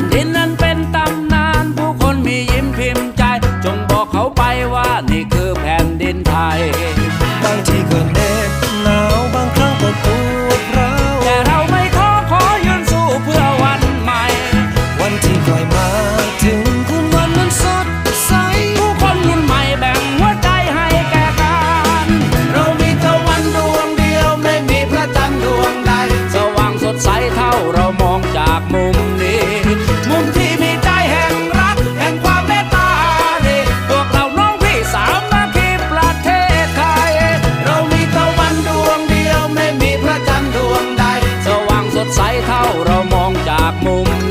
ผ่นดินนั้นเป็นตำนานผู้คนมียิ้มพิมพ์ใจ จงบอกเขาไปว่านี่คือแผ่นดินไทย บางทีก็เหน็บหนาวบางครั้งก็ปวดร้าวแต่เราไม่ท้อขอยืนสู้เพื่อวันใหม่ วันที่คอยมาถึงคุณวันนั้นสดใสผู้คนรุ่นใหม่แบ่งหัวใจให้แก่กัน เรามีตะวันดวงเดียวไม่มีพระจันทร์ดวงใด สว่างสดใสเท่าเรามองจากมุม เรามองจากมุม